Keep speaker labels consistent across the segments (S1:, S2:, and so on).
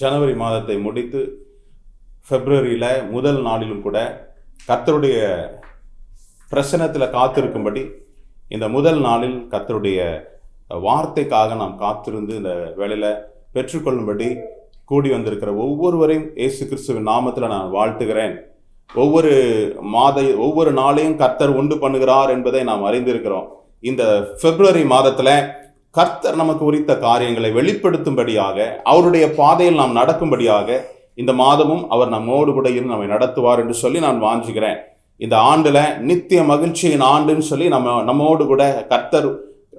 S1: ஜனவரி மாதத்தை முடித்து பிப்ரவரியில் முதல் நாளிலும் கூட கர்த்தருடைய பிரசனத்தில் காத்திருக்கும்படி இந்த முதல் நாளில் கர்த்தருடைய வார்த்தைக்காக நாம் காத்திருந்து இந்த வேலையில் பெற்றுக்கொள்ளும்படி கூடி வந்திருக்கிற ஒவ்வொருவரையும் இயேசு கிறிஸ்துவின் நாமத்தில் நான் வாழ்த்துகிறேன். ஒவ்வொரு மாத ஒவ்வொரு நாளையும் கர்த்தர் உண்டு பண்ணுகிறார் என்பதை நாம் அறிந்திருக்கிறோம். இந்த பிப்ரவரி மாதத்தில் கர்த்தர் நமக்கு உரித்த காரியங்களை வெளிப்படுத்தும்படியாக அவருடைய பாதையில் நாம் நடக்கும்படியாக இந்த மாதமும் அவர் நம்மோடு கூட இருந்து நம்மை நடத்துவார் என்று சொல்லி நான் வாஞ்சுகிறேன். இந்த ஆண்டில் நித்திய மகிழ்ச்சியின் ஆண்டுன்னு சொல்லி நம்ம நம்மோடு கூட கர்த்தர்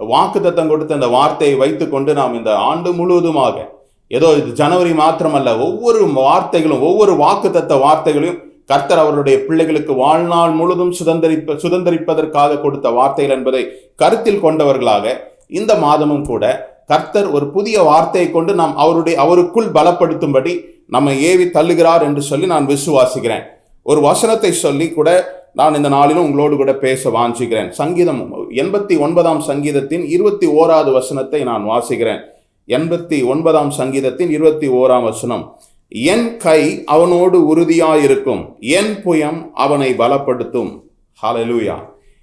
S1: வாக்குத்தத்தம் கொடுத்த அந்த வார்த்தையை வைத்துக்கொண்டு நாம் இந்த ஆண்டு முழுவதுமாக ஏதோ இது ஜனவரி மாத்திரமல்ல ஒவ்வொரு வார்த்தைகளும் ஒவ்வொரு வாக்கு தத்த வார்த்தைகளையும் கர்த்தர் அவருடைய பிள்ளைகளுக்கு வாழ்நாள் முழுதும் சுதந்திரிப்ப சுதந்திரிப்பதற்காக கொடுத்த வார்த்தைகள் என்பதை கருத்தில் கொண்டவர்களாக இந்த மாதமும் கூட கர்த்தர் ஒரு புதிய வார்த்தையை கொண்டு நாம் அவருடைய அவருக்குள் பலப்படுத்தும்படி நம்ம ஏவி தள்ளுகிறார் என்று சொல்லி நான் விசுவாசிக்கிறேன். ஒரு வசனத்தை சொல்லி கூட நான் இந்த நாளிலும் உங்களோடு கூட பேச வாஞ்சிக்கிறேன் சங்கீதம் எண்பத்தி ஒன்பதாம் சங்கீதத்தின் இருபத்தி ஓராவது வசனத்தை நான் வாசிக்கிறேன். எண்பத்தி ஒன்பதாம் சங்கீதத்தின் இருபத்தி ஓராம் வசனம். என் கை அவனோடு உறுதியாயிருக்கும் என் புயம் அவனை பலப்படுத்தும். ஹலலூயா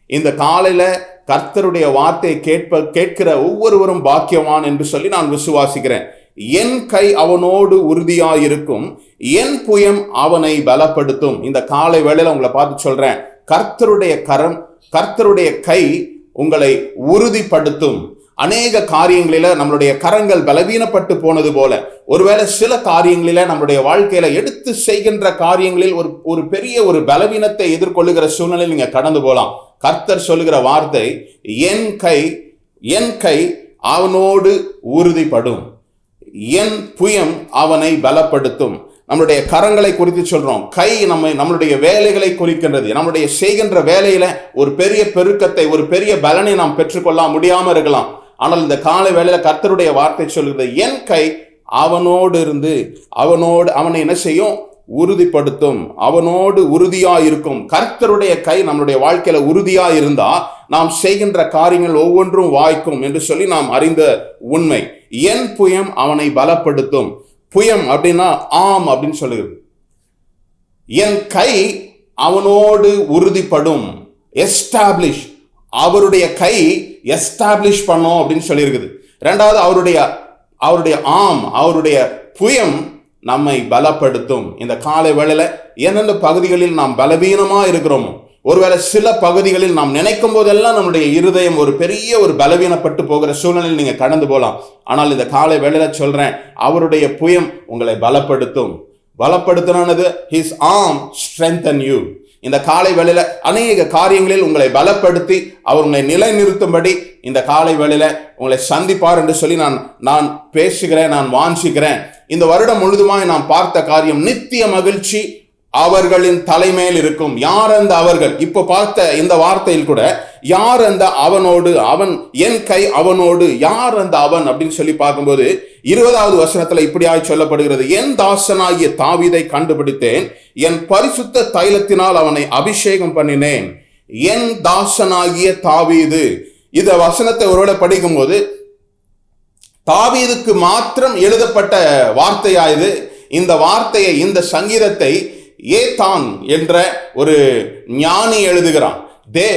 S1: இந்த காலையில் கர்த்தருடைய வார்த்தையை கேட்ப கேட்கிற ஒவ்வொருவரும் பாக்கியவான் என்று சொல்லி நான் விசுவாசிக்கிறேன். என் கை அவனோடு உறுதியாக இருக்கும் என் புயம் அவனை பலப்படுத்தும். இந்த காலை வேளையில் உங்களை பார்த்து சொல்கிறேன் கர்த்தருடைய கரம் கர்த்தருடைய கை உங்களை உறுதிப்படுத்தும். அநேக காரியங்களில நம்மளுடைய கரங்கள் பலவீனப்பட்டு போனது போல ஒருவேளை சில காரியங்களில நம்மளுடைய வாழ்க்கையில எடுத்து செய்கின்ற காரியங்களில் ஒரு ஒரு பெரிய ஒரு பலவீனத்தை எதிர்கொள்ளுகிற சூழ்நிலையில் நீங்க கடந்து போகலாம். கர்த்தர் சொல்லுகிற வார்த்தை என் கை என் கை அவனோடு உறுதிப்படும். என் புயம் அவனை பலப்படுத்தும். நம்மளுடைய கரங்களை குறித்து சொல்றோம். கை நம்மை நம்மளுடைய வேலைகளை குறிக்கின்றது. நம்மளுடைய செய்கின்ற வேலையில ஒரு பெரிய பெருக்கத்தை ஒரு பெரிய பலனை நாம் பெற்றுக்கொள்ள முடியாம இருக்கலாம். ஆனால் இந்த காலை வேளையில் கர்த்தருடைய வார்த்தை சொல்கிறது என் கை அவனோடு இருந்து அவனோடு அவனை என்ன செய்யும்? உறுதிப்படுத்தும். அவனோடு உறுதியா இருக்கும் கர்த்தருடைய கை நம்மளுடைய வாழ்க்கையில உறுதியா இருந்தா நாம் செய்கின்ற காரியங்கள் ஒவ்வொன்றும் வாய்க்கும் என்று சொல்லி நாம் அறிந்த உண்மை. என் புயம் அவனை பலப்படுத்தும். புயம் அப்படின்னா ஆம் அப்படின்னு சொல்லுகிறது. என் கை அவனோடு உறுதிப்படும். எஸ்டாப்ளிஷ். அவருடைய கை எஸ்டாப்ளிஷ் பண்ணோம் அப்படின்னு சொல்லியிருக்குது. ரெண்டாவது அவருடைய அவருடைய ஆம் அவருடைய புயம் நம்மை பலப்படுத்தும். இந்த காலை வேளையில் எந்தெந்த பகுதிகளில் நாம் பலவீனமாக இருக்கிறோமோ ஒருவேளை சில பகுதிகளில் நாம் நினைக்கும் போதெல்லாம் நம்முடைய இருதயம் ஒரு பெரிய ஒரு பலவீனப்பட்டு போகிற சூழ்நிலையில் நீங்கள் கடந்து போகலாம். ஆனால் இந்த காலை வேளையில் சொல்கிறேன் அவருடைய புயம் உங்களை பலப்படுத்தும். பலப்படுத்தினானது ஹிஸ் ஆம் ஸ்ட்ரென்தன் யூ இந்த காலை வேளையில அநேக காரியங்களில் உங்களை பலப்படுத்தி அவர் உங்களை நிலைநிறுத்தும்படி இந்த காலை வேளையில உங்களை சந்திப்பார் என்று சொல்லி நான் நான் பேசுகிறேன் நான் வாஞ்சிக்கிறேன். இந்த வருடம் முழுதுமாய் நாம் பார்த்த காரியம் நித்திய மகிழ்ச்சி அவர்களின் தலைமையில் இருக்கும். யார் அந்த அவர்கள்? இப்போ பார்த்த இந்த வார்த்தையில் கூட யார் அந்த அவனோடு அவன் என் கை அவனோடு யார் அந்த அவன் அப்படின்னு சொல்லி பார்க்கும்போது இருபதாவது வசனத்துல இப்படியாய் சொல்லப்படுகிறது என் தாசனாகிய தாவீதை கண்டுபிடித்தேன் என் பரிசுத்த தைலத்தினால் அவனை அபிஷேகம் பண்ணினேன். என் தாசனாகிய தாவீது. இந்த வசனத்தை ஒருவேளை படிக்கும்போது தாவீதுக்கு மாத்திரம் எழுதப்பட்ட வார்த்தையா இது? இந்த வார்த்தையை இந்த சங்கீதத்தை ஏதான் என்ற ஒரு ஞானி எழுதுகிறான். தே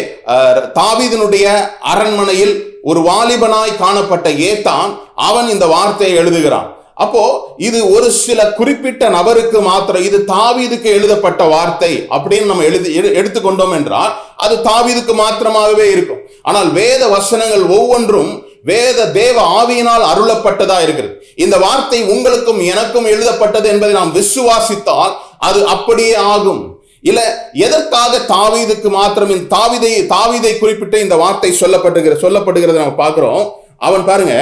S1: தாவிதனுடைய அரண்மனையில் ஒரு வாலிபனாய் காணப்பட்ட ஏதான் அவன் இந்த வார்த்தையை எழுதுகிறான். அப்போ இது ஒரு சில குறிப்பிட்ட நபருக்கு மாத்திரம் இது தாவீதுக்கு எழுதப்பட்ட வார்த்தை அப்படின்னு நம்ம எழுதி எடுத்துக்கொண்டோம் என்றால் அது தாவீதுக்கு மாத்திரமாகவே இருக்கும். ஆனால் வேத வசனங்கள் ஒவ்வொன்றும் வேத தேவ ஆவியினால் அருளப்பட்டதா இருக்கிறது. இந்த வார்த்தை உங்களுக்கும் எனக்கும் எழுதப்பட்டது என்பதை நாம் விசுவாசித்தால் அது அப்படியே ஆகும். இல்ல எதற்காக தாவீதுக்கு மாத்திரம் இந்த தாவீதை தாவிதை குறிப்பிட்டு இந்த வார்த்தை சொல்லப்படுகிற சொல்லப்படுகிறது நம்ம பார்க்கிறோம். அவன் பாருங்க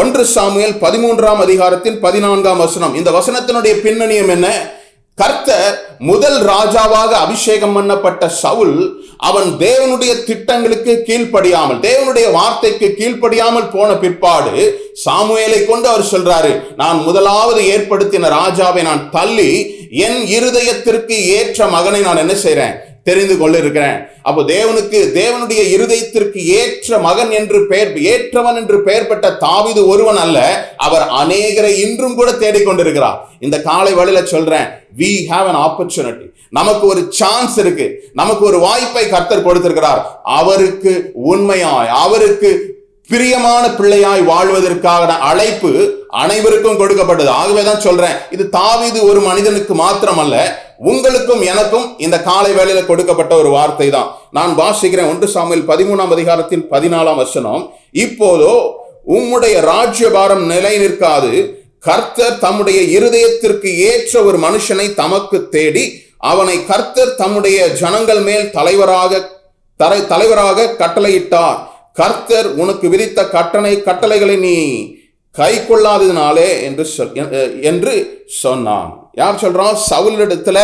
S1: ஒன்று சாமியல் பதிமூன்றாம் அதிகாரத்தில் பதினான்காம் வசனம். இந்த வசனத்தினுடைய பின்னணியம் என்ன? கர்த்தர் முதல் ராஜாவாக அபிஷேகம் பண்ணப்பட்ட சவுல் அவன் தேவனுடைய திட்டங்களுக்கு கீழ்ப்படியாமல் தேவனுடைய வார்த்தைக்கு கீழ்ப்படியாமல் போன பிற்பாடு சாமுவேலை கொண்டு அவர் சொல்றாரு நான் முதலாவது ஏற்படுத்தின ராஜாவை நான் தள்ளி என் இருதயத்திற்கு ஏற்ற மகனை நான் என்ன செய்றேன்? தெரிந்து கொள்ள இருக்கிறேன் அப்போ தேவனுக்கு தேவனுடைய இருதயத்திற்கு ஏற்ற மகன் என்று பெயர் ஏற்றவன் என்று பெயர் பெற்ற தாவீது ஒருவன் அல்ல அவர் அநேகரை இன்றும் கூட தேடிக்கொண்டிருக்கிறார். இந்த காலை வழியில சொல்றேன் வி ஹாவ் அன் ஆப்பர்ச்சுனிட்டி நமக்கு ஒரு சான்ஸ் இருக்கு. நமக்கு ஒரு வாய்ப்பை கர்த்தர் கொடுத்திருக்கிறார். அவருக்கு உண்மையாய் அவருக்கு பிரியமான பிள்ளையாய் வாழ்வதற்கான அழைப்பு அனைவருக்கும் கொடுக்கப்பட்டது. ஆகவே தான் சொல்றேன் இது தாவீது ஒரு மனிதனுக்கு மாத்திரமல்ல உங்களுக்கும் எனக்கும் இந்த காலை வேளையில கொடுக்கப்பட்ட ஒரு வார்த்தை தான் நான் வாசிக்கிறேன் ஒன்று சாமியில் பதிமூணாம் அதிகாரத்தின் பதினாலாம் வசனம். இப்போதோ உம்முடைய ராஜ்யபாரம் நிலை நிற்காது. கர்த்தர் தம்முடைய இருதயத்திற்கு ஏற்ற ஒரு மனுஷனை தமக்கு தேடி அவனை கர்த்தர் தம்முடைய ஜனங்கள் மேல் தலைவராக தலைவராக கட்டளையிட்டார். கர்த்தர் உனக்கு விதித்த கட்டளை கட்டளைகளை நீ கை கொள்ளாததுனாலே என்று சொல் எ- என்று சொன்னான். யார் சொல்கிறோம் சவுலிடத்துல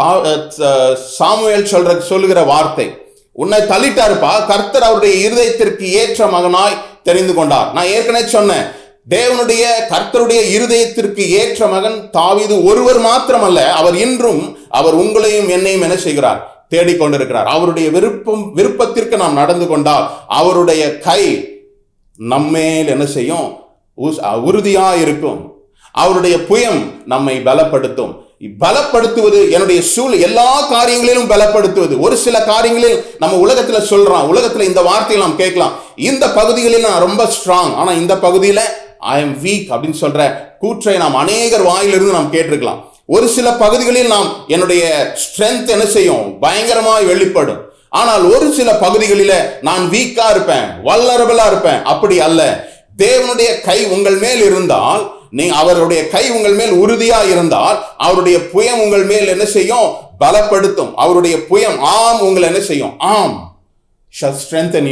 S1: தா- சாமுவேல் சொல்ற சொல்லுகிற வார்த்தை. உன்னை தள்ளிட்டாருப்பா. கர்த்தர் அவருடைய இருதயத்திற்கு ஏற்ற மகனாய் தெரிந்து கொண்டார். நான் ஏற்கனவே சொன்னேன். தேவனுடைய கர்த்தருடைய இருதயத்திற்கு ஏற்ற மகன் தாவிது ஒருவர் மாத்திரமல்ல அவர் இன்றும் அவர் உங்களையும் என்னையும் என்ன செய்கிறார்? தேடிக்கொண்டிருக்கிறார். அவருடைய விருப்பம் விருப்பத்திற்கு நாம் நடந்து கொண்டால் அவருடைய கை நம்மேல் என்ன செய்யும்? உஸ்- இருக்கும் அவருடைய புயம் நம்மை பலப்படுத்தும். பலப்படுத்துவது என்னுடைய சூழ் எல்லா காரியங்களிலும் பலப்படுத்துவது. ஒரு சில காரியங்களில் நம்ம உலகத்தில் சொல்றோம் உலகத்தில் இந்த வார்த்தையை நாம் கேட்கலாம். இந்த பகுதிகளில் நான் ரொம்ப ஸ்ட்ராங் ஆனால் இந்த பகுதியில் ஐ எம் வீக் அப்படின்னு சொல்ற கூற்றை நாம் அநேகர் வாயிலிருந்து நாம் கேட்டிருக்கலாம். ஒரு சில பகுதிகளில் நாம் என்னுடைய ஸ்ட்ரென்த் என்ன செய்யும்? பயங்கரமாக வெளிப்படும். ஆனால் ஒரு சில பகுதிகளில நான் வீக்கா இருப்பேன் வல்லரபலா இருப்பேன். அப்படி அல்ல. தேவனுடைய கை உங்கள் மேல் இருந்தால் நீ அவருடைய கை உங்கள் மேல் உறுதியா இருந்தால் அவருடைய புயம் உங்கள் மேல் என்ன செய்யும்? பலப்படுத்தும். அவருடைய புயம் ஆம் உங்களை என்ன செய்யும்? ஆம். Shall strengthen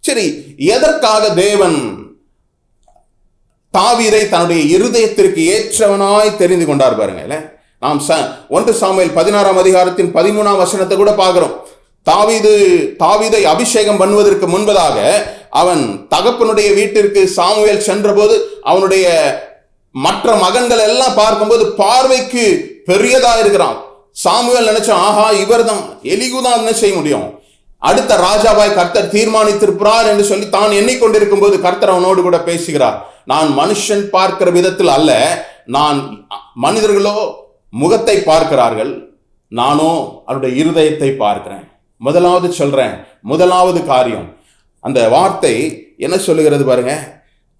S1: சரி எதற்காக தேவன் தாவீரை தன்னுடைய இருதயத்திற்கு ஏற்றவனாய் தெரிந்து கொண்டார் பாருங்க நாம் ஒன்று சாமுவேல் பதினாறாம் அதிகாரத்தின் பதிமூணாம் வசனத்தை கூட பார்க்கிறோம். தாவீது தாவீதை அபிஷேகம் பண்ணுவதற்கு முன்பதாக அவன் தகப்பனுடைய வீட்டிற்கு சாமுவேல் சென்றபோது அவனுடைய மற்ற மகன்கள் எல்லாம் பார்க்கும்போது பார்வைக்கு பெரியதா இருக்கிறான். சாமுவேல் நினைச்சான் ஆஹா இவர்தான். தான் எலிகுதான் என்ன செய்ய முடியும்? அடுத்த ராஜாவாய் கர்த்தர் தீர்மானித்திருப்பார் என்று சொல்லி தான் எண்ணிக்கொண்டிருக்கும் போது கர்த்தர் அவனோடு கூட பேசுகிறார். நான் மனுஷன் பார்க்கிற விதத்தில் அல்ல. நான் மனிதர்களோ முகத்தை பார்க்கிறார்கள். நானோ அவருடைய இருதயத்தை பார்க்கிறேன். முதலாவது சொல்கிறேன் முதலாவது காரியம். அந்த வார்த்தை என்ன சொல்லுகிறது பாருங்க?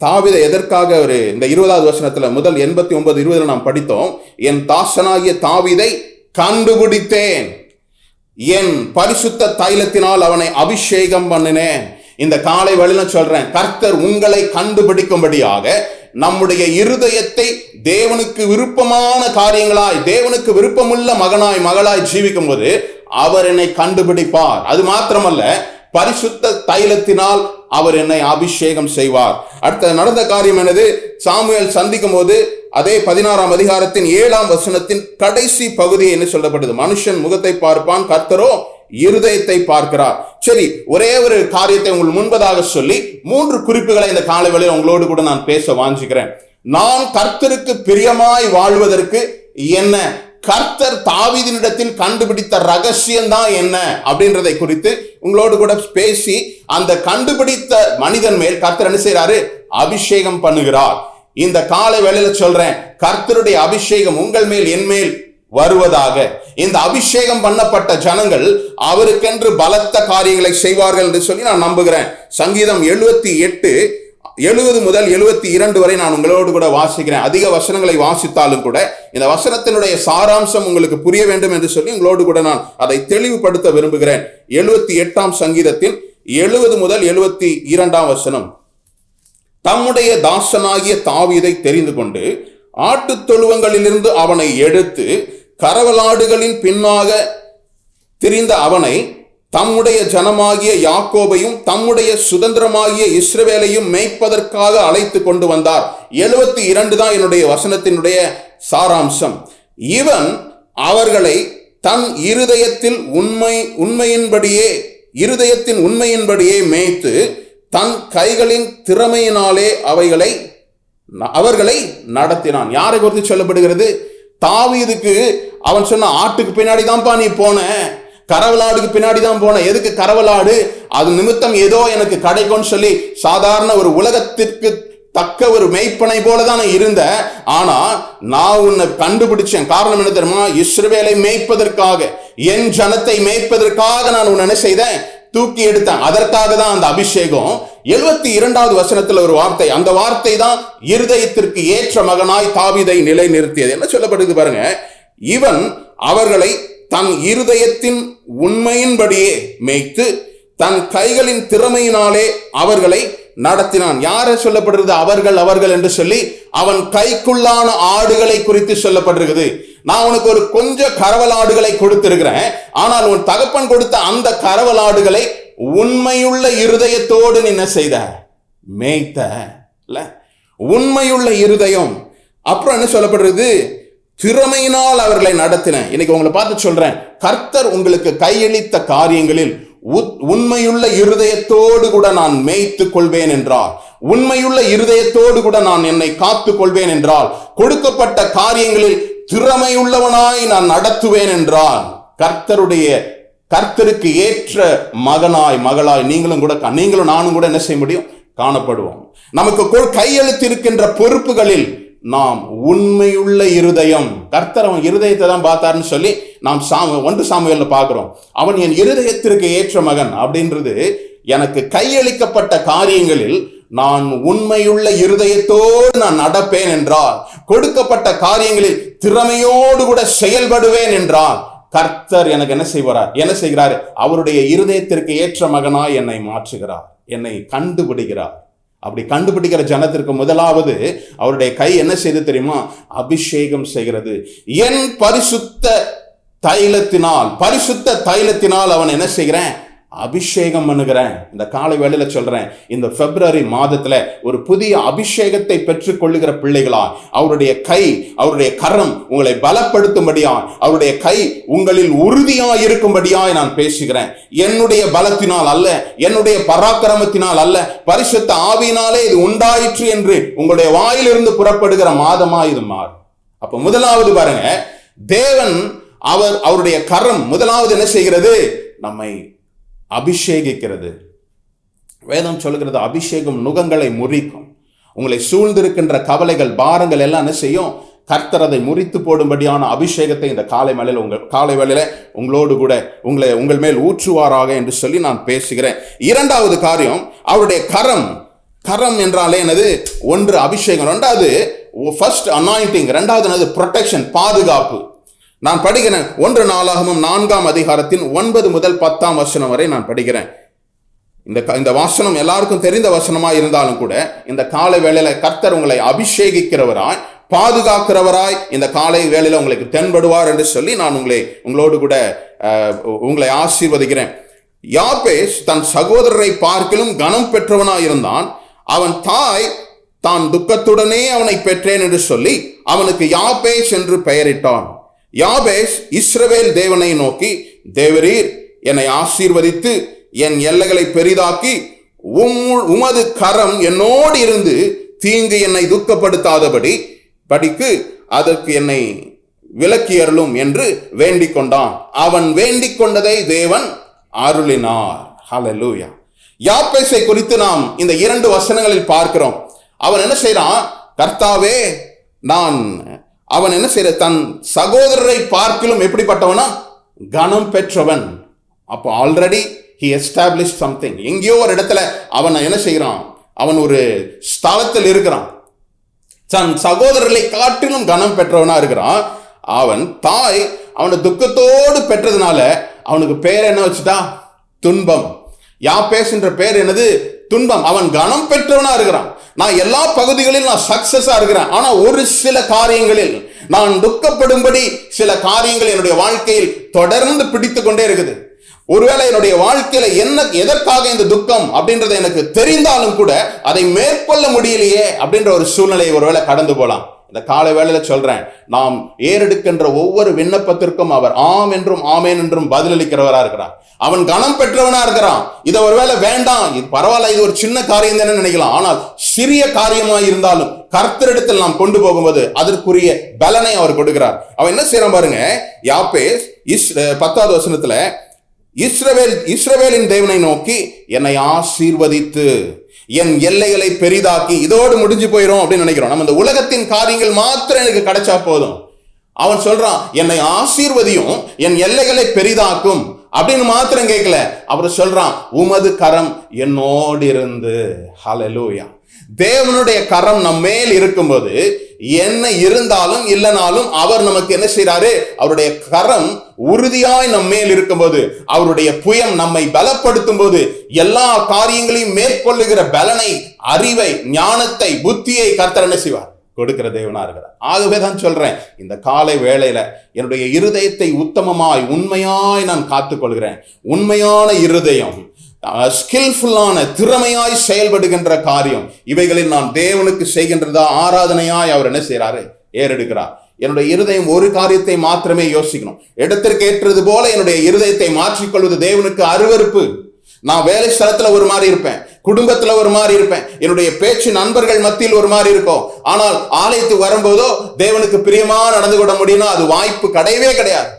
S1: தாவித எதற்காக ஒரு இந்த இருபதாவது வருஷத்தில் முதல் எண்பத்தி ஒன்பது இருபதில் நாம் படித்தோம் என் தாசனாகிய தாவிதை கண்டுபிடித்தேன். என் பரிசுத்த தைலத்தினால் அவனை அபிஷேகம் பண்ணினேன். இந்த காலை வழியில சொல்றேன் கர்த்தர் உங்களை கண்டுபிடிக்கும்படியாக நம்முடைய இருதயத்தை தேவனுக்கு விருப்பமான காரியங்களாய் தேவனுக்கு விருப்பமுள்ள மகனாய் மகளாய் ஜீவிக்கும் போது அவர் என்னை கண்டுபிடிப்பார். அது மாத்திரமல்ல பரிசுத்த தைலத்தினால் அவர் என்னை அபிஷேகம் செய்வார். அடுத்த நடந்த காரியம் என்னது? சாமுவேல் சந்திக்கும் போது அதே பதினாறாம் அதிகாரத்தின் ஏழாம் வசனத்தின் கடைசி பகுதி என்ன சொல்லப்பட்டது மனுஷன் முகத்தை பார்ப்பான் கர்த்தரோ இருதயத்தை பார்க்கிறார். சரி ஒரே ஒரு காரியத்தை உங்கள் முன்பதாக சொல்லி மூன்று குறிப்புகளை இந்த காலை உங்களோடு கூட நான் பேச வாஞ்சிக்கிறேன். நான் கர்த்தருக்கு பிரியமாய் வாழ்வதற்கு என்ன கர்த்தர் தாவீதினிடத்தில் கண்டுபிடித்த ரகசியம் தான் என்ன அப்படின்றதை குறித்து உங்களோடு கூட பேசி அந்த கண்டுபிடித்த மனிதன் மேல் கர்த்தர் என்ன செய்றாரு? அபிஷேகம் பண்ணுகிறார். இந்த காலை வேளையில சொல்றேன் கர்த்தருடைய அபிஷேகம் உங்கள் மேல் என் மேல் வருவதாக. இந்த அபிஷேகம் பண்ணப்பட்ட ஜனங்கள் அவருக்கென்று பலத்த காரியங்களை செய்வார்கள் என்று சொல்லி நான் நம்புகிறேன். சங்கீதம் எழுபத்தி எட்டு எழுபது முதல் எழுபத்தி இரண்டு வரை நான் உங்களோடு கூட வாசிக்கிறேன். அதிக வசனங்களை வாசித்தாலும் கூட இந்த வசனத்தினுடைய சாராம்சம் உங்களுக்கு புரிய வேண்டும் என்று சொல்லி உங்களோடு கூட நான் அதை தெளிவுபடுத்த விரும்புகிறேன். எழுபத்தி எட்டாம் சங்கீதத்தில் எழுபது முதல் எழுபத்தி இரண்டாம் வசனம். தம்முடைய தாசனாகிய தாவீதை தெரிந்து கொண்டு ஆட்டு தொழுவங்களிலிருந்து அவனை எடுத்து கரவலாடுகளின் பின்னாக திரிந்த அவனை தம்முடைய ஜனமாகிய யாக்கோபையும் தம்முடைய சுதந்திரமாகிய இஸ்ரவேலையும் மேய்ப்பதற்காக அழைத்து கொண்டு வந்தார். எழுபத்தி இரண்டு தான் என்னுடைய வசனத்தினுடைய சாராம்சம். இவன் அவர்களை தன் இருதயத்தில் உண்மை உண்மையின்படியே இருதயத்தின் உண்மையின்படியே மேய்த்து தன் கைகளின் திறமையினாலே அவைகளை அவர்களை நடத்தினான். யாரை குறித்து சொல்லப்படுகிறது? தாவீதுக்கு அவன் சொன்ன ஆட்டுக்கு பின்னாடி தான்ப்பா நீ போன. கரவலாடுக்கு பின்னாடி தான் போனேன். எதுக்கு கரவலாடு? அது நிமித்தம் ஏதோ எனக்கு கிடைக்கும்னு சொல்லி சாதாரண ஒரு உலகத்திற்கு தக்க ஒரு மெய்ப்பனை போல தான் நான் இருந்தேன் ஆனா நான் உன்னை கண்டுபிடிச்சேன். காரணம் என்ன தெரியுமா? இஸ்ரவேலை மேய்ப்பதற்காக என் ஜனத்தை மேய்ப்பதற்காக நான் உன்னை என்ன செய்தேன்? தூக்கி எடுத்தேன். அதற்காக தான் அந்த அபிஷேகம். எழுபத்தி இரண்டாவது வசனத்துல ஒரு வார்த்தை. அந்த வார்த்தை தான் இருதயத்திற்கு ஏற்ற மகனாய் தாவிதை நிலை நிறுத்தியது என்ன சொல்லப்படுது பாருங்க? இவன் அவர்களை தன் இருதயத்தின் உண்மையின்படியே மேய்த்து தன் கைகளின் திறமையினாலே அவர்களை நடத்தினான். யாரை சொல்லப்படுகிறது? அவர்கள் அவர்கள் என்று சொல்லி அவன் கைக்குள்ளான ஆடுகளை குறித்து சொல்லப்படுகிறது நான் உனக்கு ஒரு கொஞ்சம் கரவல் ஆடுகளை கொடுத்திருக்கிறேன். ஆனால் உன் தகப்பன் கொடுத்த அந்த கரவல் ஆடுகளை உண்மையுள்ள இருதயத்தோடு நீ என்ன செய்த? மேய்த்த. உண்மையுள்ள இருதயம். அப்புறம் என்ன சொல்லப்படுறது திறமையினால் அவர்களை நடத்தினேன் இன்னைக்கு உங்களை பார்த்து சொல்றேன். கர்த்தர் உங்களுக்கு கையளித்த காரியங்களில் உத்- உண்மையுள்ள இருதயத்தோடு கூட நான் மேய்த்துக் கொள்வேன் என்றார். உண்மையுள்ள இருதயத்தோடு கூட நான் என்னை காத்துக் கொள்வேன் என்றால் கொடுக்கப்பட்ட காரியங்களில் திறமையுள்ளவனாய் நான் நடத்துவேன் என்றால் கர்த்தருடைய கர்த்தருக்கு ஏற்ற மகனாய் மகளாய் நீங்களும் கூட நீங்களும் நானும் கூட என்ன செய்ய முடியும்? காணப்படுவோம். நமக்கு கையெழுத்து இருக்கின்ற பொறுப்புகளில் நாம் உண்மையுள்ள இருதயம். கர்த்தர் அவன் இருதயத்தை தான் பார்த்தாருன்னு சொல்லி நாம் சாம ஒன்று சாமுவேல்ல பார்க்குறோம். அவன் என் இருதயத்திற்கு ஏற்ற மகன் அப்படின்றது எனக்கு கையளிக்கப்பட்ட காரியங்களில் நான் உண்மையுள்ள இருதயத்தோடு நான் நடப்பேன் என்றால் கொடுக்கப்பட்ட காரியங்களில் திறமையோடு கூட செயல்படுவேன் என்றால் கர்த்தர் எனக்கு என்ன செய்வார் என்ன செய்கிறார்? அவருடைய இருதயத்திற்கு ஏற்ற மகனாய் என்னை மாற்றுகிறார். என்னை கண்டுபிடிக்கிறார். அப்படி கண்டுபிடிக்கிற ஜனத்திற்கு முதலாவது அவருடைய கை என்ன செய்து தெரியுமா? அபிஷேகம் செய்கிறது. என் பரிசுத்த தைலத்தினால் பரிசுத்த தைலத்தினால் அவன் என்ன செய்கிறேன்? அபிஷேகம் பண்ணுகிறேன். இந்த காலை வேளையில சொல்றேன் இந்த பிப்ரவரி மாதத்துல ஒரு புதிய அபிஷேகத்தை பெற்றுக்கொள்ளுகிற பிள்ளைகளா அவருடைய கை அவருடைய கரம் உங்களை பலப்படுத்தும்படியா அவருடைய கை உங்களில் உறுதியாக இருக்கும்படியாய் நான் பேசுகிறேன். என்னுடைய பலத்தினால் அல்ல என்னுடைய பராக்கிரமத்தினால் அல்ல பரிசுத்த ஆவியினாலே இது உண்டாயிற்று என்று உங்களுடைய வாயிலிருந்து புறப்படுகிற மாதமா இது மாறும். அப்போ முதலாவது பாருங்க தேவன் அவர் அவருடைய கரம் முதலாவது என்ன செய்கிறது? நம்மை அபிஷேகிக்கிறது. வேதம் சொல்கிறது அபிஷேகம் நுகங்களை முறிக்கும். உங்களை சூழ்ந்திருக்கின்ற கவலைகள் பாரங்கள் எல்லாம் என்ன செய்யும்? கர்த்தர் அதை முறித்து போடும்படியான அபிஷேகத்தை இந்த காலை வேளையில் உங்கள் காலை வேளையில் உங்களோடு கூட உங்களை உங்கள் மேல் ஊற்றுவாராக என்று சொல்லி நான் பேசுகிறேன். இரண்டாவது காரியம் அவருடைய கரம். கரம் என்றாலே என்னது? ஒன்று அபிஷேகம் ரெண்டாவது ஃபர்ஸ்ட் அனாயிண்டிங் ரெண்டாவது என்னது? ப்ரொடெக்ஷன் பாதுகாப்பு. நான் படிக்கிறேன். ஒன்று நாளாகமும் நான்காம் அதிகாரத்தின் ஒன்பது முதல் பத்தாம் வசனம் வரை நான் படிக்கிறேன். இந்த இந்த வசனம் எல்லாருக்கும் தெரிந்த வசனமாக இருந்தாலும் கூட இந்த காலை வேளையில் கர்த்தர் உங்களை அபிஷேகிக்கிறவராய் பாதுகாக்கிறவராய் இந்த காலை வேளையில் உங்களுக்கு தென்படுவார் என்று சொல்லி நான் உங்களை உங்களோடு கூட உங்களை ஆசீர்வதிக்கிறேன். யாபேஷ் தன் சகோதரரை பார்க்கிலும் கனம் பெற்றவனாய் இருந்தான். அவன் தாய் தான் துக்கத்துடனே அவனை பெற்றேன் என்று சொல்லி அவனுக்கு யாபேஷ் என்று பெயரிட்டான். யாபேஸ் இஸ்ரவேல் தேவனை நோக்கி தேவரீர் என்னை ஆசீர்வதித்து என் எல்லைகளை பெரிதாக்கி உம் உமது கரம் என்னோடு இருந்து தீங்கு என்னை துக்கப்படுத்தாதபடி படிக்கு அதற்கு என்னை விலக்கி அருளும் என்று வேண்டிக் கொண்டான். அவன் வேண்டிக் கொண்டதை தேவன் அருளினார். ஹலலூயா யாப்பேசை குறித்து நாம் இந்த இரண்டு வசனங்களில் பார்க்கிறோம். அவன் என்ன செய்யறான் கர்த்தாவே நான் அவன் என்ன செய்யற? தன் சகோதரரை பார்க்கிலும் எப்படிப்பட்டவனா? கனம் பெற்றவன். அப்போ ஆல்ரெடி ஹி எஸ்டாப்ளிஷ் சம்திங் எங்கேயோ ஒரு இடத்துல அவன் என்ன செய்கிறான்? அவன் ஒரு ஸ்தலத்தில் இருக்கிறான். தன் சகோதரர்களை காட்டிலும் கனம் பெற்றவனா இருக்கிறான். அவன் தாய் அவனை துக்கத்தோடு பெற்றதுனால அவனுக்கு பேர் என்ன வச்சுட்டா? துன்பம். யா பேசுன்ற பேர் என்னது? துன்பம். அவன் கனம் பெற்றவனா இருக்கிறான். நான் எல்லா பகுதிகளிலும் நான் சக்சஸா இருக்கிறேன். ஆனா ஒரு சில காரியங்களில் நான் துக்கப்படும்படி சில காரியங்கள் என்னுடைய வாழ்க்கையில் தொடர்ந்து பிடித்து கொண்டே இருக்குது. ஒருவேளை என்னுடைய வாழ்க்கையில என்ன எதற்காக இந்த துக்கம் அப்படின்றது எனக்கு தெரிந்தாலும் கூட அதை மேற்கொள்ள முடியலையே அப்படின்ற ஒரு சூழ்நிலையை ஒருவேளை கடந்து போலாம். இந்த காலை வேளையில் சொல்கிறேன் நாம் ஏறெடுக்கின்ற ஒவ்வொரு விண்ணப்பத்திற்கும் அவர் ஆம் என்றும் ஆமேன் என்றும் பதிலளிக்கிறவராக இருக்கிறார். அவன் கனம் பெற்றவனாக இருக்கிறான். இதை ஒருவேளை வேண்டாம். இது பரவாயில்ல இது ஒரு சின்ன காரியம் தானே நினைக்கலாம். ஆனால் சிறிய காரியமா இருந்தாலும் கர்த்தரிடத்தில் நாம் கொண்டு போகும்போது அதற்குரிய பலனை அவர் கொடுக்கிறார். அவன் என்ன செய்யறான் பாருங்க யாப்பேஸ் இஸ் பத்தாவது வசனத்தில் இஸ்ரவேல் இஸ்ரவேலின் தேவனை நோக்கி என்னை ஆசீர்வதித்து. என் எல்லைகளை பெரிதாக்கி இதோடு முடிஞ்சு போயிடும் அப்படின்னு நினைக்கிறோம். நம்ம இந்த உலகத்தின் காரியங்கள் மாத்திரம் எனக்கு கிடைச்சா போதும். அவன் சொல்றான் என்னை ஆசீர்வதியும் என் எல்லைகளை பெரிதாக்கும். அப்படின்னு மாத்திரம் கேட்கல. அவர் சொல்றான் உமது கரம் என்னோடு இருந்து ஹலலூயா தேவனுடைய கரம் நம்ம மேல் இருக்கும்போது என்ன இருந்தாலும் இல்லைனாலும் அவர் நமக்கு என்ன செய்கிறாரு அவருடைய கரம் உறுதியாய் நம்ம மேல் இருக்கும்போது அவருடைய புயம் நம்மை பலப்படுத்தும் போது எல்லா காரியங்களையும் மேற்கொள்ளுகிற பலனை அறிவை ஞானத்தை புத்தியை கர்த்தர் என்ன செய்வார்? கொடுக்கிற தேவனா இருக்கிறார். ஆகவே தான் சொல்றேன் இந்த காலை வேளையில என்னுடைய இருதயத்தை உத்தமமாய் உண்மையாய் நான் காத்துக்கொள்கிறேன். உண்மையான இருதயம் ஸ்கில்ஃபுல்லான திறமையாய் செயல்படுகின்ற காரியம். இவைகளில் நான் தேவனுக்கு செய்கின்றதா ஆராதனையாய் அவர் என்ன செய்கிறாரு ஏறெடுக்கிறார். என்னுடைய இருதயம் ஒரு காரியத்தை மாத்திரமே யோசிக்கணும். இடத்திற்கு ஏற்றது போல என்னுடைய இருதயத்தை மாற்றிக்கொள்வது தேவனுக்கு அருவருப்பு. நான் வேலை ஸ்தலத்துல ஒரு மாதிரி இருப்பேன். குடும்பத்துல ஒரு மாதிரி இருப்பேன். என்னுடைய பேச்சு நண்பர்கள் மத்தியில் ஒரு மாதிரி இருக்கும். ஆனால் ஆலயத்துக்கு வரும்போதோ தேவனுக்கு பிரியமா நடந்து கொள்ள முடியும்னா அது வாய்ப்பு கிடையவே கிடையாது.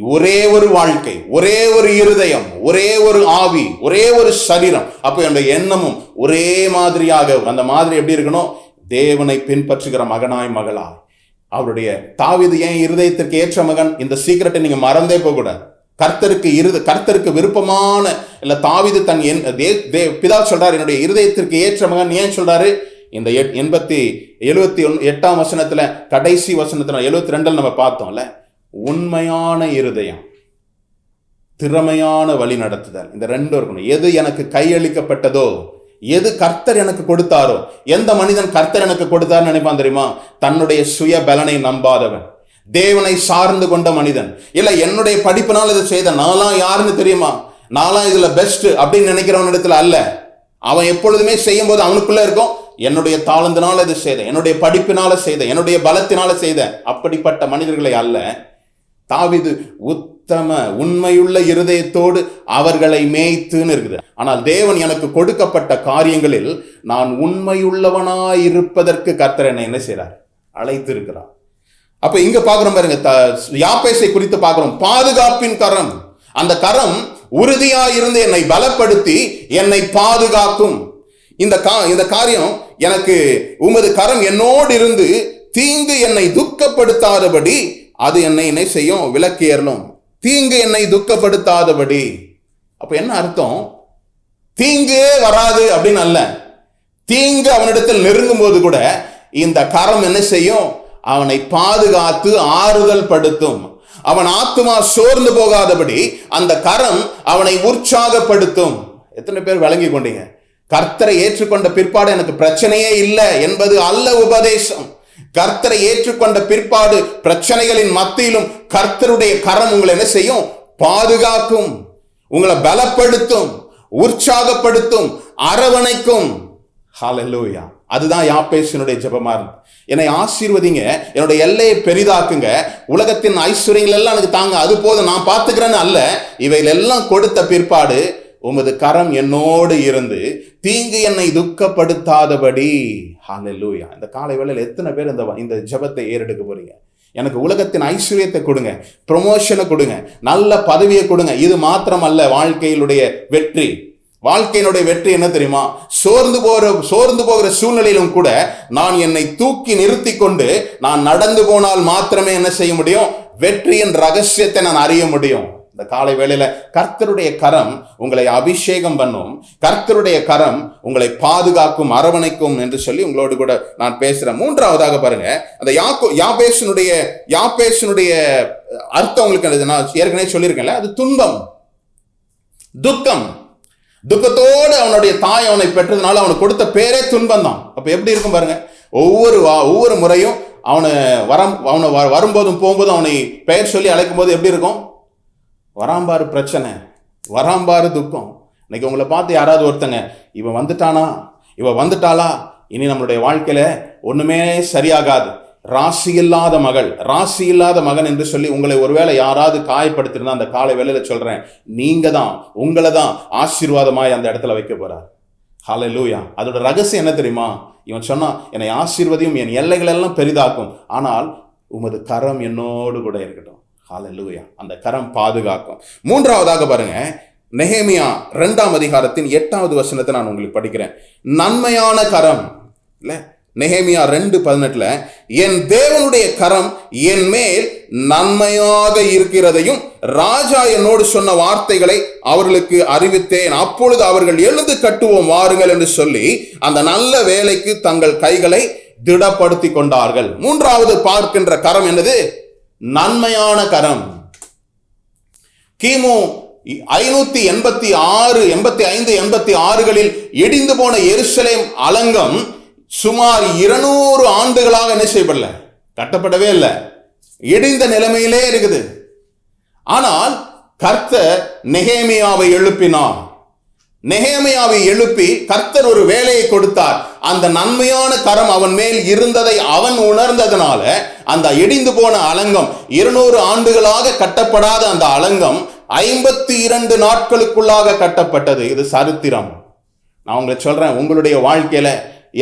S1: ஒரே ஒரு வாழ்க்கை ஒரே ஒரு இருதயம் ஒரே ஒரு ஆவி ஒரே ஒரு சரீரம். அப்போ என்னுடைய எண்ணமும் ஒரே மாதிரியாக அந்த மாதிரி எப்படி இருக்கணும்? தேவனை பின்பற்றுகிற மகனாய் மகளாய். அவருடைய தாவிது ஏன் இருதயத்திற்கு ஏற்ற மகன்? இந்த சீக்கிரட்டை நீங்கள் மறந்தே போகக்கூடாது. கர்த்தருக்கு இருத கர்த்தருக்கு விருப்பமான இல்லை தாவிது தன் என் தே- தே- பிதா சொல்றாரு என்னுடைய இருதயத்திற்கு ஏற்ற மகன் ஏன் சொல்றாரு? இந்த எட்- எண்பத்தி எழுபத்தி ஒன் எட்டாம் வசனத்தில் கடைசி வசனத்தில் எழுபத்தி ரெண்டில் நம்ம பார்த்தோம்ல உண்மையான இருதயம் திறமையான வழி நடத்துதல். இந்த ரெண்டும் இருக்கணும். எது எனக்கு கையளிக்கப்பட்டதோ எது கர்த்தர் எனக்கு கொடுத்தாரோ எந்த மனிதன் கர்த்தர் எனக்கு கொடுத்தாருன்னு நினைப்பான் தெரியுமா? தன்னுடைய சுய பலனை நம்பாதவன். தேவனை சார்ந்து கொண்ட மனிதன். இல்லை என்னுடைய படிப்பினால் இதை செய்த நான்லாம் யாருன்னு தெரியுமா? நான்லாம் இதில் பெஸ்ட் அப்படின்னு நினைக்கிறவன் இடத்துல அல்ல. அவன் எப்பொழுதுமே செய்யும் போது அவனுக்குள்ள இருக்கும். என்னுடைய தாளந்தினால இதை செய்த என்னுடைய படிப்பினால செய்த என்னுடைய பலத்தினால செய்த அப்படிப்பட்ட மனிதர்களை அல்ல. தாவிது உத்தம உண்மையுள்ள இருதயத்தோடு அவர்களை மேய்த்துன்னு இருக்குது. ஆனால் தேவன் எனக்கு கொடுக்கப்பட்ட காரியங்களில் நான் உண்மையுள்ளவனாய் இருப்பதற்கு கர்த்தர் என்னை என்ன செய்கிறார் அழைத்து இருக்கிறார் அப்ப இங்க பாக்குறோம் பாருங்க த- யாப்பேசை குறித்து பார்க்கிறோம். பாதுகாப்பின் கரம். அந்த கரம் உறுதியா இருந்து என்னை பலப்படுத்தி என்னை பாதுகாக்கும். இந்த கா இந்த காரியம் எனக்கு உமது கரம் என்னோடு இருந்து தீங்கு என்னை துக்கப்படுத்தாதபடி அது என்னை என்ன செய்யும் விலக்கியறலும் தீங்கு என்னை துக்கப்படுத்தாதபடி. அப்போ என்ன அர்த்தம்? தீங்கே வராது அப்படின்னு அல்ல. தீங்கு அவனிடத்தில் நெருங்கும் போது கூட இந்த கரம் என்ன செய்யும்? அவனை பாதுகாத்து ஆறுதல் படுத்தும். அவன் ஆத்துமா சோர்ந்து போகாதபடி அந்த கரம் அவனை உற்சாகப்படுத்தும். எத்தனை பேர் விளங்கி கொண்டீங்க? கர்த்தரை ஏற்றுக்கொண்ட பிற்பாடு எனக்கு பிரச்சனையே இல்லை என்பது அல்ல உபதேசம். கர்த்தரை ஏற்றுக்கொண்ட பிற்பாடு பிரச்சனைகளின் மத்தியிலும் கர்த்தருடைய கரம் உங்களை என்ன செய்யும்? பாதுகாக்கும். உங்களை பலப்படுத்தும். உற்சாகப்படுத்தும். அரவணைக்கும். ஹலலூயா அதுதான் யாப்பேசனுடைய ஜபமா இருக்கு என்னை ஆசீர்வதிங்க. என்னுடைய எல்லையை பெரிதாக்குங்க. உலகத்தின் ஐஸ்வர்யங்கள் எல்லாம் எனக்கு தாங்க. அது போதும். நான் பார்த்துக்கிறேன்னு அல்ல. இவைகள் எல்லாம் கொடுத்த பிற்பாடு உமது கரம் என்னோடு இருந்து தீங்கு என்னை துக்கப்படுத்தாதபடி. ஹாலூயா இந்த காலை வேளையில் எத்தனை பேர் இந்த இந்த ஜெபத்தை ஏறெடுக்க போறீங்க? எனக்கு உலகத்தின் ஐஸ்வர்யத்தை கொடுங்க ப்ரொமோஷனை கொடுங்க நல்ல பதவியை கொடுங்க. இது மாத்திரம் அல்ல வாழ்க்கையினுடைய வெற்றி. வாழ்க்கையினுடைய வெற்றி என்ன தெரியுமா? சோர்ந்து போகிற சோர்ந்து போகிற சூழ்நிலையிலும் கூட நான் என்னை தூக்கி நிறுத்தி கொண்டு நான் நடந்து போனால் மாத்திரமே என்ன செய்ய முடியும்? வெற்றியின் ரகசியத்தை நான் அறிய முடியும். இந்த காலை வேளையில கர்த்தருடைய கரம் உங்களை அபிஷேகம் பண்ணும். கர்த்தருடைய கரம் உங்களை பாதுகாக்கும் அரவணைக்கும் என்று சொல்லி உங்களோடு கூட நான் பேசுறேன். மூன்றாவதாக பாருங்க. அந்த யாக்கோ யாபேசனுடைய யாபேசனுடைய அர்த்தம் உங்களுக்கு நான் ஏற்கனவே சொல்லியிருக்கேன்ல அது துன்பம். துக்கம். துக்கத்தோடு அவனுடைய தாய் அவனை பெற்றதுனால அவனுக்கு கொடுத்த பேரே துன்பம் தான் அப்போ எப்படி இருக்கும் பாருங்க? ஒவ்வொரு வா- ஒவ்வொரு முறையும் அவனை வரம் அவனை வ- வரும்போதும் போகும்போதும் அவனை பெயர் சொல்லி அழைக்கும் போது எப்படி இருக்கும்? வராம்பாரு பிரச்சனை வராம்பாரு துக்கம். இன்னைக்கு உங்களை பார்த்து யாராவது ஒருத்தங்க இவன் வந்துட்டானா இவன் வந்துட்டாளா? இனி நம்மளுடைய வாழ்க்கையில் ஒன்றுமே சரியாகாது. ராசி இல்லாத மகள் ராசி இல்லாத மகன் என்று சொல்லி உங்களை ஒருவேளை யாராவது காயப்படுத்திருந்தா அந்த காலை வேலையில் சொல்கிறேன் நீங்கள் தான் உங்களை தான் ஆசீர்வாதமாய் அந்த இடத்துல வைக்க போறார். லூயா அதோட ரகசியம் என்ன தெரியுமா? இவன் சொன்னான் என்னை ஆசீர்வதியும் என் எல்லைகளெல்லாம் பெரிதாக்கும். ஆனால் உமது கரம் என்னோடு கூட இருக்கட்டும். ஹாலலூயா அந்த கரம் பாதுகாக்கும். மூன்றாவதாக பாருங்க நெஹேமியா ரெண்டாம் அதிகாரத்தின் எட்டாவது வசனத்தை நான் உங்களுக்கு படிக்கிறேன். நன்மையான கரம் இல்ல நெஹேமியா ரெண்டு பதினெட்டுல என் தேவனுடைய கரம் என் மேல் நன்மையாக இருக்கிறதையும் ராஜா என்னோடு சொன்ன வார்த்தைகளை அவர்களுக்கு அறிவித்தேன். அப்பொழுது அவர்கள் எழுந்து கட்டுவோம் வாருங்கள் என்று சொல்லி அந்த நல்ல வேலைக்கு தங்கள் கைகளை திடப்படுத்தி கொண்டார்கள். மூன்றாவது பார்க்கின்ற கரம் என்னது? நன்மையான கரம். கிமு ஐநூத்தி எண்பத்தி ஆறு எண்பத்தி ஐந்து எண்பத்தி ஆறுகளில் இடிந்து போன எருசலேம் அலங்கம் சுமார் இருநூறு ஆண்டுகளாக என்ன செய்யப்படல? கட்டப்படவே இல்லை. இடிந்த நிலைமையிலே இருக்குது. ஆனால் கர்த்தர் நெகேமியாவை எழுப்பினார். நெகேமியாவை எழுப்பி கர்த்தர் ஒரு வேலையை கொடுத்தார். அந்த நன்மையான கரம் அவன் மேல் இருந்ததை அவன் உணர்ந்ததுனால அந்த இடிந்து போன அலங்கம் இருநூறு ஆண்டுகளாக கட்டப்படாத அந்த அலங்கம் ஐம்பத்தி இரண்டு நாட்களுக்குள்ளாக கட்டப்பட்டது. இது சரித்திரம். நான் உங்களுக்கு சொல்றேன் உங்களுடைய வாழ்க்கையில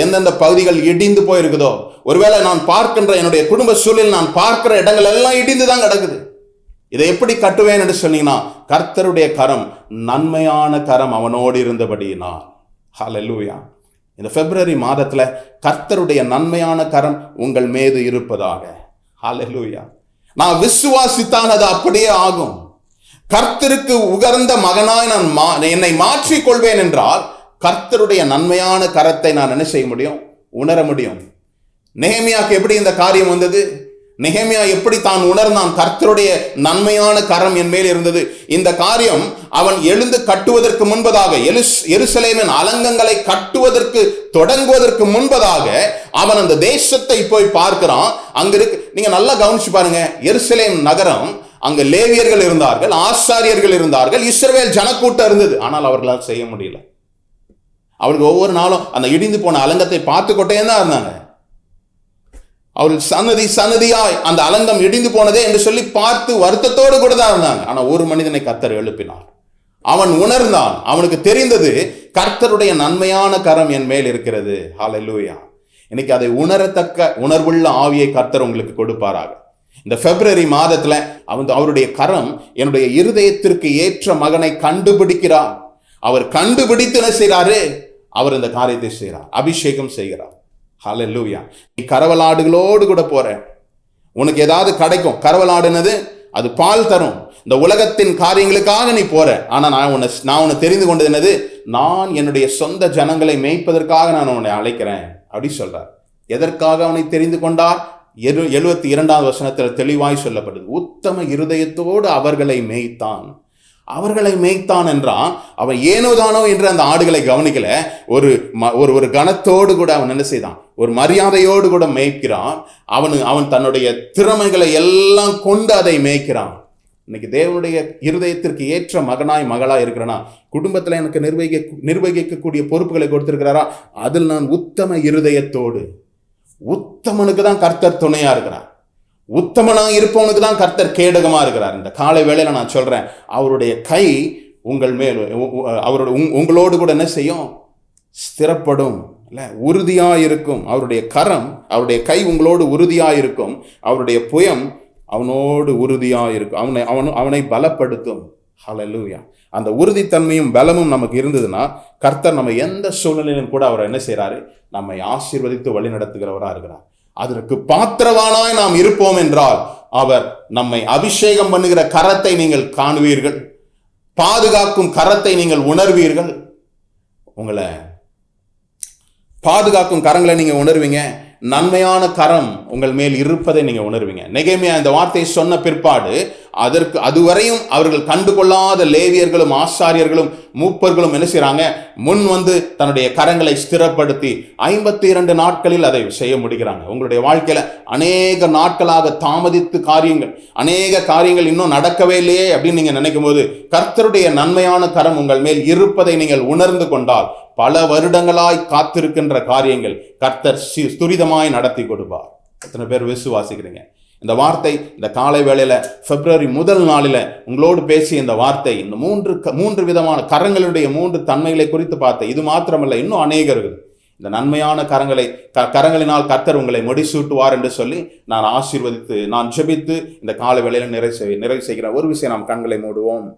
S1: எந்தெந்த பகுதிகள் இடிந்து போயிருக்குதோ ஒருவேளை நான் பார்க்கின்ற என்னுடைய குடும்ப சூழலில் நான் பார்க்கிற இடங்கள் எல்லாம் இடிந்து தான் கிடக்குது. இதை எப்படி கட்டுவேன் என்று சொன்னீங்கன்னா கர்த்தருடைய கரம் நன்மையான கரம் அவனோடு இருந்தபடியினால். ஹalleluya இந்த பிப்ரவரி மாதத்தில் கர்த்தருடைய நன்மையான கரம் உங்கள் மீது இருப்பதாக. ஹலலூயா நான் விசுவாசித்தான் அது அப்படியே ஆகும். கர்த்தருக்கு உகர்ந்த மகனாய் நான் மா என்னை மாற்றிக் கொள்வேன் என்றால் கர்த்தருடைய நன்மையான கரத்தை நான் என்ன செய்ய முடியும்? உணர முடியும். நேமியாக்கு எப்படி இந்த காரியம் வந்தது? நெஹேமியா எப்படி தான் உணர்ந்தான்? கர்த்தருடைய நன்மையான கரம் என் மேல் இருந்தது. இந்த காரியம் அவன் எழுந்து கட்டுவதற்கு முன்பதாக எருஸ் எருசலேமின் அலங்கங்களை கட்டுவதற்கு தொடங்குவதற்கு முன்பதாக அவன் அந்த தேசத்தை போய் பார்க்கிறான். அங்க இருக்கு நீங்க நல்லா கவனிச்சு பாருங்க. எருசலேம் நகரம் அங்க லேவியர்கள் இருந்தார்கள் ஆசாரியர்கள் இருந்தார்கள் இஸ்ரவேல் ஜனக்கூட்டம் இருந்தது. ஆனால் அவர்களால் செய்ய முடியல. அவருக்கு ஒவ்வொரு நாளும் அந்த இடிந்து போன அலங்கத்தை பார்த்து கொண்டே தான் இருந்தாங்க. அவர்கள் சன்னதி சன்னதியாய் அந்த அலங்கம் இடிந்து போனதே என்று சொல்லி பார்த்து வருத்தத்தோடு கூட தான் இருந்தாங்க. ஆனா ஒரு மனிதனை கர்த்தர் எழுப்பினார். அவன் உணர்ந்தான். அவனுக்கு தெரிந்தது கர்த்தருடைய நன்மையான கரம் என் மேல் இருக்கிறது. ஹாலலூயா இன்னைக்கு அதை உணரத்தக்க உணர்வுள்ள ஆவியை கர்த்தர் உங்களுக்கு கொடுப்பாராக. இந்த பிப்ரவரி மாதத்துல அவன் அவருடைய கரம் என்னுடைய இருதயத்திற்கு ஏற்ற மகனை கண்டுபிடிக்கிறார் அவர் கண்டுபிடித்து என்ன செய்கிறாரு அவர் இந்த காரியத்தை செய்கிறார் அபிஷேகம் செய்கிறார். ஹalleluya நீ கரவலாடுகளோடு கூட போற. உனக்கு ஏதாவது கிடைக்கும். கரவலாடுனது அது பால் தரும். இந்த உலகத்தின் காரியங்களுக்காக நீ போற. ஆனா நான் உன்னை நான் உன்னை தெரிந்து கொண்டது என்னது? நான் என்னுடைய சொந்த ஜனங்களை மேய்ப்பதற்காக நான் உன்னை அழைக்கிறேன். அப்படி சொல்றார். எதற்காக அவனை தெரிந்து கொண்டார்? எழு எழுபத்தி இரண்டாவது வசனத்தில் தெளிவாய் சொல்லப்படுது. உத்தம இருதயத்தோடு அவர்களை மேய்த்தான். அவர்களை மேய்த்தான் என்றான் அவன் ஏனோதானோ என்று அந்த ஆடுகளை கவனிக்கல. ஒரு ம- ஒரு ஒரு கணத்தோடு கூட அவன் என்ன செய்தான்? ஒரு மரியாதையோடு கூட மேய்க்கிறான். அவனு அவன் தன்னுடைய திறமைகளை எல்லாம் கொண்டு அதை மேய்க்கிறான். இன்னைக்கு தேவனுடைய இருதயத்திற்கு ஏற்ற மகனாய் மகளாய் இருக்கிறனா? குடும்பத்தில் எனக்கு நிர்வகிக்க நிர்வகிக்கக்கூடிய பொறுப்புகளை கொடுத்திருக்கிறாரா? அதில் நான் உத்தம இருதயத்தோடு உத்தமனுக்கு தான் கர்த்தர் துணையாக இருக்கிறார். உத்தமனாக இருப்பவனுக்கு தான் கர்த்தர் கேடகமாக இருக்கிறார் இந்த காலை வேளையில் நான் சொல்கிறேன் அவருடைய கை உங்கள் மேல் அவரோட உங்- உங்களோடு கூட என்ன செய்யும்? ஸ்திரப்படும். இல்லை உறுதியாக இருக்கும் அவருடைய கரம் அவருடைய கை உங்களோடு உறுதியாக இருக்கும் அவருடைய புயம் அவனோடு உறுதியாக இருக்கும் அவனை அவனு அவனை பலப்படுத்தும். ஹலலூயா அந்த உறுதித்தன்மையும் பலமும் நமக்கு இருந்ததுன்னா கர்த்தர் நம்ம எந்த சூழ்நிலையிலும் கூட அவர் என்ன செய்கிறாரு நம்மை ஆசீர்வதித்து வழிநடத்துகிறவரா இருக்கிறார். அதற்கு பாத்திரவானாய் நாம் இருப்போம் என்றால் அவர் நம்மை அபிஷேகம் பண்ணுகிற கரத்தை நீங்கள் காணுவீர்கள். பாதுகாக்கும் கரத்தை நீங்கள் உணர்வீர்கள். உங்களை பாதுகாக்கும் கரங்களை நீங்கள் உணர்வீங்க. நன்மையான கரம் உங்கள் மேல் இருப்பதை நீங்கள் உணர்வீங்க. நெகைமையா இந்த வார்த்தையை சொன்ன பிற்பாடு அதற்கு அதுவரையும் அவர்கள் கண்டு கொள்ளாத லேவியர்களும் ஆசாரியர்களும் மூப்பர்களும் என்ன செய்கிறாங்க முன் வந்து தன்னுடைய கரங்களை ஸ்திரப்படுத்தி ஐம்பத்தி இரண்டு நாட்களில் அதை செய்ய முடிகிறாங்க. உங்களுடைய வாழ்க்கையில் அநேக நாட்களாக தாமதித்து காரியங்கள் அநேக காரியங்கள் இன்னும் நடக்கவே இல்லையே அப்படின்னு நீங்க நினைக்கும் போது கர்த்தருடைய நன்மையான கரம் உங்கள் மேல் இருப்பதை நீங்கள் உணர்ந்து கொண்டால் பல வருடங்களாய் காத்திருக்கின்ற காரியங்கள் கர்த்தர் துரிதமாய் நடத்தி கொடுப்பார். எத்தனை பேர் விசுவாசிக்கிறீங்க? இந்த வார்த்தை இந்த காலை வேளையில் பிப்ரவரி முதல் நாளில் உங்களோடு பேசிய இந்த வார்த்தை இந்த மூன்று க- மூன்று விதமான கரங்களுடைய மூன்று தன்மைகளை குறித்து பார்த்தேன் இது மாத்திரமல்ல இன்னும் அநேகர்கள். இந்த நன்மையான கரங்களை க கரங்களினால் கர்த்தர் உங்களை முடிசூட்டுவார் என்று சொல்லி நான் ஆசீர்வதித்து நான் ஜெபித்து இந்த கால வேளையில் நிறைவு செய் நிறைவு செய்கிறேன். ஒரு விஷயம் நாம் கண்களை மூடுவோம்.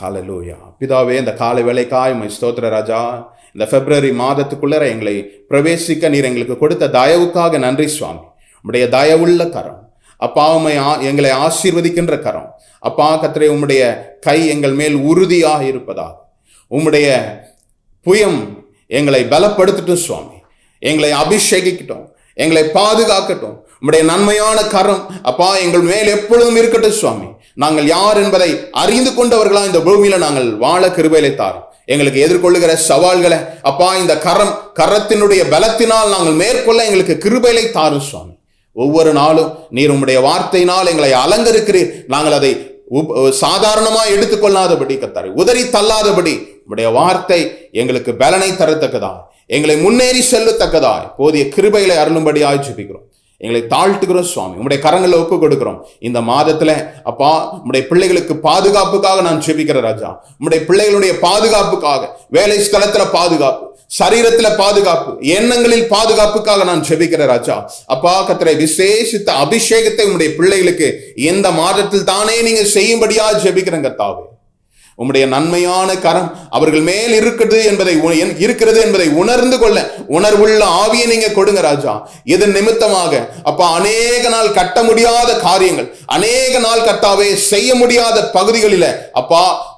S1: ஹலலூயா பிதாவே இந்த காலை வேலைக்காய் உம்மை ஸ்தோத்திர ராஜா. இந்த பிப்ரவரி மாதத்துக்குள்ளே எங்களை பிரவேசிக்க நீர் எங்களுக்கு கொடுத்த தயவுக்காக நன்றி சுவாமி. உம்முடைய தயவுள்ள கரம். அப்பா உமை ஆ- எங்களை ஆசீர்வதிக்கின்ற கரம். அப்பா கத்திரை உம்முடைய கை எங்கள் மேல் உறுதியாக இருப்பதாக. உம்முடைய புயம் எங்களை பலப்படுத்தட்டும் சுவாமி. எங்களை அபிஷேகிக்கட்டும். எங்களை பாதுகாக்கட்டும். உம்முடைய நன்மையான கரம் அப்பா எங்கள் மேல் எப்பொழுதும் இருக்கட்டும் சுவாமி. நாங்கள் யார் என்பதை அறிந்து கொண்டவர்களா இந்த பூமியில நாங்கள் வாழ கிருபையிலை தாரும். எங்களுக்கு எதிர்கொள்ளுகிற சவால்களை அப்பா இந்த கரம் கரத்தினுடைய பலத்தினால் நாங்கள் மேற்கொள்ள எங்களுக்கு கிருபைகளை தாரும் சுவாமி. ஒவ்வொரு நாளும் நீர் உம்முடைய வார்த்தையினால் எங்களை அலங்கரிக்கிறீர். நாங்கள் அதை சாதாரணமாக எடுத்துக்கொள்ளாதபடி கத்தாரு உதறி தள்ளாதபடி உம்முடைய வார்த்தை எங்களுக்கு பலனை தரத்தக்கதா எங்களை முன்னேறி செல்லத்தக்கதா போதிய கிருபைகளை அருளும்படியாய் ஜெபிக்கிறோம். எங்களை தாழ்த்துக்கிறோம் சுவாமி. உங்களுடைய கரங்களை ஒப்பு கொடுக்கிறோம். இந்த மாதத்துல அப்பா உங்களுடைய பிள்ளைகளுக்கு பாதுகாப்புக்காக நான் ஜெபிக்கிறேன் ராஜா. உங்களுடைய பிள்ளைகளுடைய பாதுகாப்புக்காக வேலை ஸ்தலத்துல பாதுகாப்பு சரீரத்துல பாதுகாப்பு எண்ணங்களில் பாதுகாப்புக்காக நான் ஜெபிக்கிறேன் ராஜா. அப்பா கத்திரை விசேஷித்த அபிஷேகத்தை உங்களுடைய பிள்ளைகளுக்கு இந்த மாதத்தில் தானே நீங்க செய்யும்படியா ஜெபிக்கிறேன் கத்தாவே உம்முடைய நன்மையான கரம் அவர்கள் மேல் இருக்குது என்பதை உ- என்- இருக்கிறது என்பதை உணர்ந்து கொள்ள உணர்வுள்ள ஆவியை நீங்க கொடுங்க ராஜா. இதன் நிமித்தமாக அப்பா அநேக நாள் கட்ட முடியாத காரியங்கள் அநேக நாள் கட்டாவே செய்ய முடியாத பகுதிகளில அப்பா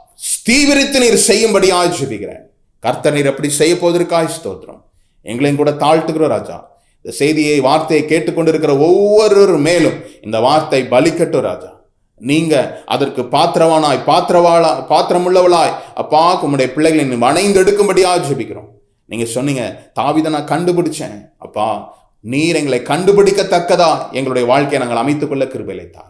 S1: தீவிரித்து நீர் செய்யும்படியாய் ஜெபிக்கிறேன். கர்த்த நீர் அப்படி செய்ய போவதற்காய் ஸ்தோத்திரம். எங்களையும் கூட தாழ்த்துக்கிறோம் ராஜா. இந்த செய்தியை வார்த்தையை கேட்டுக்கொண்டிருக்கிற ஒவ்வொருவர் மேலும் இந்த வார்த்தை பலிக்கட்டும் ராஜா. நீங்க அதற்கு பாத்திரவானாய் பாத்திரவாளா பாத்திரமுள்ளவளாய். அப்பா உம்முடைய பிள்ளைகளை நீ வணைந்து எடுக்கும்படியாக ஜெபிக்கிறோம். நீங்க சொன்னீங்க தாவிதை நான் கண்டுபிடிச்சேன். அப்பா நீர் எங்களை கண்டுபிடிக்கத்தக்கதா? எங்களுடைய வாழ்க்கையை நாங்கள் அமைத்துக்கொள்ள கொள்ள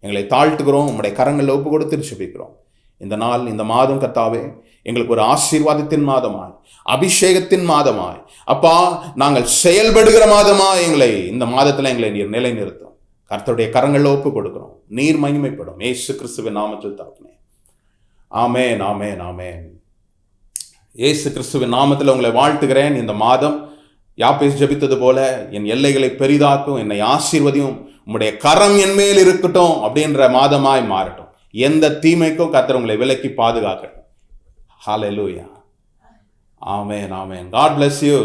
S1: எங்களை தாழ்த்துக்கிறோம் உம்முடைய கரங்களில் ஒப்பு கொடுத்து ஜெபிக்கிறோம். இந்த நாள் இந்த மாதம் கத்தாவே எங்களுக்கு ஒரு ஆசீர்வாதத்தின் மாதமாய் அபிஷேகத்தின் மாதமாய். அப்பா நாங்கள் செயல்படுகிற மாதமா எங்களை இந்த மாதத்தில் எங்களை நீர் நிலைநிறுத்தும். கர்த்தருடைய கரங்களில் ஒப்பு கொடுக்கிறோம் நீர் மகிமைப்படும். ஏசு கிறிஸ்துவின் நாமத்தில் தாக்குனே ஆமே நாமே நாமே ஏசு கிறிஸ்துவின் நாமத்தில் உங்களை வாழ்த்துகிறேன். இந்த மாதம் யாப்பேஸ் ஜபித்தது போல என் எல்லைகளை பெரிதாக்கும் என்னை ஆசீர்வதியும் உம்முடைய கரம் என் மேல் இருக்கட்டும் அப்படின்ற மாதமாய் மாறட்டும். எந்த தீமைக்கும் கர்த்தர் உங்களை விலக்கி பாதுகாக்கட்டும். ஹாலலுய்யா ஆமே நாமே காட் பிளஸ் யூ